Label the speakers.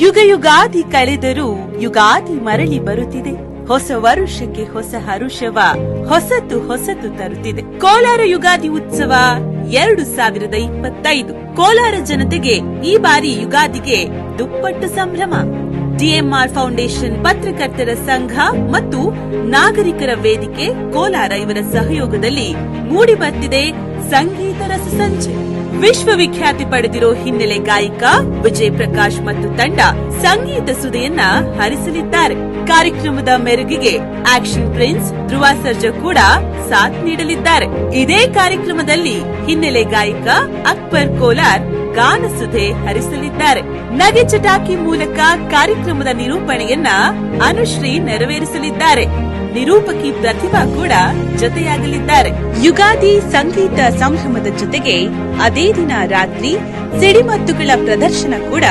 Speaker 1: ಯುಗ ಯುಗಾದಿ ಕಳೆದರೂ ಯುಗಾದಿ ಮರಳಿ ಬರುತ್ತಿದೆ. ಹೊಸ ವರುಷಕ್ಕೆ ಹೊಸ ಹರುಷವ, ಹೊಸತು ಹೊಸತು ತರುತ್ತಿದೆ. ಕೋಲಾರ ಯುಗಾದಿ ಉತ್ಸವ ಎರಡು ಸಾವಿರದ ಇಪ್ಪತ್ತೈದು. ಕೋಲಾರ ಜನತೆಗೆ ಈ ಬಾರಿ ಯುಗಾದಿಗೆ ದುಪ್ಪಟ್ಟು ಸಂಭ್ರಮ. ಡಿಎಂಆರ್ ಫೌಂಡೇಶನ್ ಪತ್ರಕರ್ತರ ಸಂಘ ಮತ್ತು ನಾಗರಿಕರ ವೇದಿಕೆ ಕೋಲಾರ ಇವರ ಸಹಯೋಗದಲ್ಲಿ ಮೂಡಿ ಬರ್ತಿದೆ ಸಂಗೀತ ರಸ ಸಂಚೆ. ವಿಶ್ವವಿಖ್ಯಾತಿ ಪಡೆದಿರೋ ಹಿನ್ನೆಲೆ ಗಾಯಕ ವಿಜಯ್ ಪ್ರಕಾಶ್ ಮತ್ತು ತಂಡ ಸಂಗೀತ ಸುದೆಯನ್ನ ಹರಿಸಲಿದ್ದಾರೆ. ಕಾರ್ಯಕ್ರಮದ ಮೆರುಗಿಗೆ ಆಕ್ಷನ್ ಪ್ರಿನ್ಸ್ ಧ್ರುವ ಸರ್ಜಾ ಕೂಡ ಸಾಥ್ ನೀಡಲಿದ್ದಾರೆ. ಇದೇ ಕಾರ್ಯಕ್ರಮದಲ್ಲಿ ಹಿನ್ನೆಲೆ ಗಾಯಕ ಅಕ್ಬರ್ ಕೋಲಾರ್ ಗಾನಸುಧೆ ಹರಿಸಲಿದ್ದಾರೆ. ನಗೆ ಚಟಾಕಿ ಮೂಲಕ ಕಾರ್ಯಕ್ರಮದ ನಿರೂಪಣೆಯನ್ನ ಅನುಶ್ರೀ ನೆರವೇರಿಸಲಿದ್ದಾರೆ. ನಿರೂಪಕಿ ಪ್ರತಿಭಾ ಕೂಡ ಜೊತೆಯಾಗಲಿದ್ದಾರೆ. ಯುಗಾದಿ ಸಂಗೀತ ಸಂಭ್ರಮದ ಜೊತೆಗೆ ಅದೇ ದಿನ ರಾತ್ರಿ ಸಿಡಿಮದ್ದುಗಳ ಪ್ರದರ್ಶನ ಕೂಡ